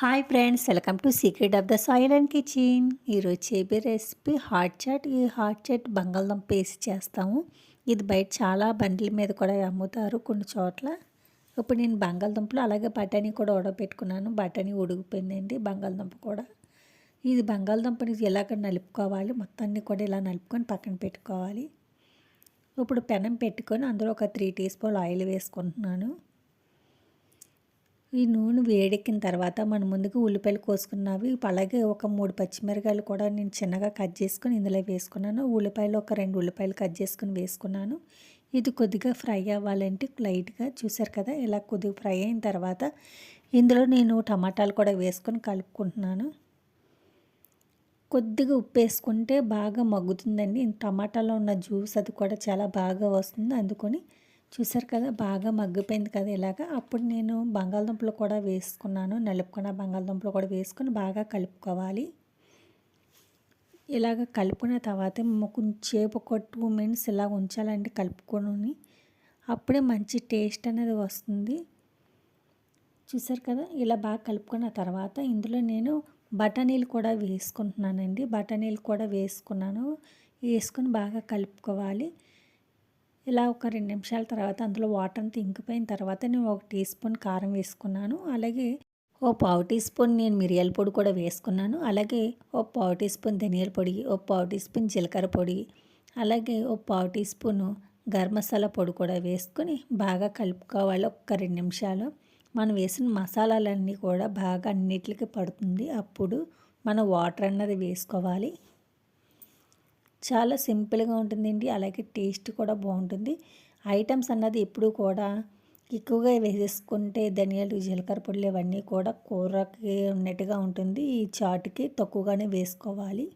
Hi friends welcome to secret of the soil and kitchen. ఈరోజు చేపే recipe hot chaat. ఈ hot chaat బంగాళదుంప వేసి చేస్తాము. ఇది బయట చాలా బండ్ల మీద కూడా అమ్ముతారు కొన్ని చోట్ల. ఇప్పుడు నేను బంగాళదుంపలు అలాగే బఠానీ కూడా ఉడకబెట్టుకున్నాను బఠానీ ఉడికిపోయిందండి బంగాళదుంప కూడా. ఇది బంగాళదుంపని ఎలాగ నలుపుకోవాలి మొత్తాన్ని కూడా ఇలా నలుపుకొని పక్కన పెట్టుకోవాలి. ఇప్పుడు పెనం పెట్టుకొని అందులో ఒక త్రీ టీ స్పూన్ ఆయిల్ వేసుకుంటున్నాను. ఈ నూనె వేడెక్కిన తర్వాత మనం ముందుకు ఉల్లిపాయలు కోసుకున్నవి అలాగే ఒక మూడు పచ్చిమిరకాయలు కూడా నేను చిన్నగా కట్ చేసుకుని ఇందులో వేసుకున్నాను. ఉల్లిపాయలు ఒక రెండు ఉల్లిపాయలు కట్ చేసుకుని వేసుకున్నాను. ఇది కొద్దిగా ఫ్రై అవ్వాలంటే లైట్గా చూసారు కదా ఇలా కొద్దిగా ఫ్రై అయిన తర్వాత ఇందులో నేను టమాటాలు కూడా వేసుకొని కలుపుకుంటున్నాను. కొద్దిగా ఉప్పు వేసుకుంటే బాగా మగ్గుతుందండి. టమాటాలో ఉన్న జ్యూస్ అది కూడా చాలా బాగా వస్తుంది. అందుకొని చూసారు కదా బాగా మగ్గిపోయింది కదా ఇలాగా. అప్పుడు నేను బంగాళదుంపలు కూడా వేసుకున్నాను. నలుపుకున్న బంగాళదుంపలు కూడా వేసుకొని బాగా కలుపుకోవాలి. ఇలాగ కలుపుకున్న తర్వాత కొంచెంసేపు ఒక టూ మినిట్స్ ఇలా ఉంచాలండి కలుపుకొని. అప్పుడే మంచి టేస్ట్ అనేది వస్తుంది. చూసారు కదా ఇలా బాగా కలుపుకున్న తర్వాత ఇందులో నేను బఠానీలు కూడా వేసుకుంటున్నానండి. బఠానీలు కూడా వేసుకున్నాను. వేసుకొని బాగా కలుపుకోవాలి. ఇలా ఒక రెండు నిమిషాల తర్వాత అందులో వాటర్ అంతా ఇంకిపోయిన తర్వాత నేను ఒక టీ స్పూన్ కారం వేసుకున్నాను. అలాగే ఓ పావు టీ స్పూన్ నేను మిరియాల పొడి కూడా వేసుకున్నాను. అలాగే ఓ పావు టీ స్పూన్ ధనియాల పొడి ఓ పావు టీ స్పూన్ జీలకర్ర పొడి అలాగే ఓ పావు టీ స్పూను గరం మసాలా పొడి కూడా వేసుకొని బాగా కలుపుకోవాలి ఒక్క రెండు నిమిషాలు. మనం వేసిన మసాలాలన్నీ కూడా బాగా అన్నిటికి పడుతుంది. అప్పుడు మనం వాటర్ అన్నది వేసుకోవాలి. చాలా సింపుల్గా ఉంటుందండి. అలాగే టేస్ట్ కూడా బాగుంటుంది. ఐటమ్స్ అన్నది ఎప్పుడు కూడా ఎక్కువగా వేసేసుకుంటే ధనియాలు జీలకర్ర పొడులు ఇవన్నీ కూడా కూరకి ఉన్నట్టుగా ఉంటుంది. ఈ చాటుకి తక్కువగానే వేసుకోవాలి.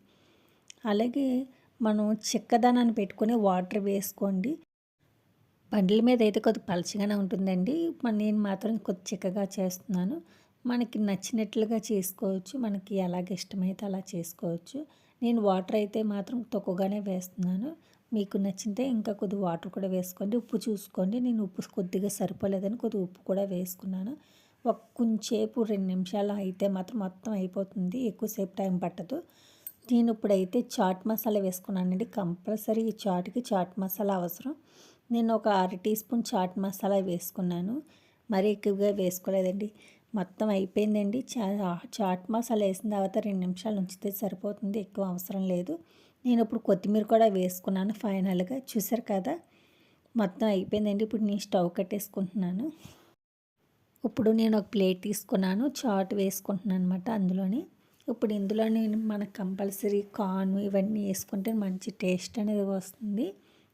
అలాగే మనం చిక్కదనాన్ని పెట్టుకొని వాటర్ వేసుకోండి. బండ్ల మీద అయితే కొద్ది పలచగానే ఉంటుందండి. నేను మాత్రం కొద్ది చిక్కగా చేస్తున్నాను. మనకి నచ్చినట్లుగా చేసుకోవచ్చు. మనకి ఎలాగ ఇష్టమైతే అలా చేసుకోవచ్చు. నేను వాటర్ అయితే మాత్రం తక్కువగానే వేస్తున్నాను. మీకు నచ్చితే ఇంకా కొద్ది వాటర్ కూడా వేసుకోండి. ఉప్పు చూసుకోండి. నేను ఉప్పు కొద్దిగా సరిపోలేదని కొద్ది ఉప్పు కూడా వేసుకున్నాను. ఒక కొంచెంసేపు రెండు నిమిషాలు అయితే మాత్రం మొత్తం అయిపోతుంది. ఎక్కువసేపు టైం పట్టదు. నేను ఇప్పుడైతే చాట్ మసాలా వేసుకున్నానండి. కంపల్సరీ ఈ చాట్కి చాట్ మసాలా అవసరం. నేను ఒక అర టీ స్పూన్ చాట్ మసాలా వేసుకున్నాను. మరీ ఎక్కువగా వేసుకోలేదండి. మొత్తం అయిపోయిందండి. చా చాట్ మసాలా వేసిన తర్వాత రెండు నిమిషాలు ఉంచితే సరిపోతుంది ఎక్కువ అవసరం లేదు. నేను ఇప్పుడు కొత్తిమీర కూడా వేసుకున్నాను ఫైనల్గా. చూసారు కదా మొత్తం అయిపోయిందండి. ఇప్పుడు నేను స్టవ్ కట్టేసుకుంటున్నాను. ఇప్పుడు నేను ఒక ప్లేట్ తీసుకున్నాను చాట్ వేసుకుంటున్నాను అనమాట అందులోని. ఇప్పుడు ఇందులో నేను మనకు కంపల్సరీ కార్న్ ఇవన్నీ వేసుకుంటే మంచి టేస్ట్ అనేది వస్తుంది.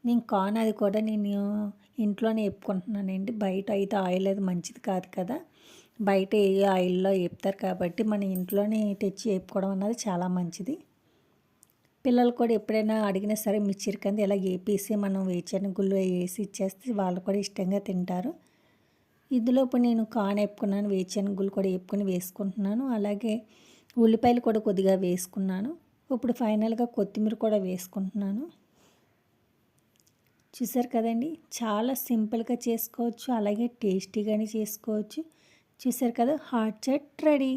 నేను కార్న్ అది కూడా నేను ఇంట్లోనే వేపుకుంటున్నానండి. బయట అయితే ఆయిల్ అది మంచిది కాదు కదా. బయట ఏ ఆయిల్లో వేపుతారు కాబట్టి మన ఇంట్లోనే తెచ్చి వేపుకోవడం అన్నది చాలా మంచిది. పిల్లలు కూడా ఎప్పుడైనా అడిగినా సరే మిర్చిరి కంది ఇలా వేపేసి మనం వేచనగుళ్ళు వేసి ఇచ్చేస్తే వాళ్ళు కూడా ఇష్టంగా తింటారు. ఇందులో ఇప్పుడు నేను కాన్ వేపుకున్నాను వేచనగుళ్ళు కూడా వేపుకొని వేసుకుంటున్నాను. అలాగే ఉల్లిపాయలు కూడా కొద్దిగా వేసుకున్నాను. ఇప్పుడు ఫైనల్గా కొత్తిమీర కూడా వేసుకుంటున్నాను. చూసారు కదండి? చాలా సింపుల్గా చేసుకోవచ్చు అలాగే టేస్టీగానే చేసుకోవచ్చు. చూసారు కదా హాట్ చాట్ రెడీ.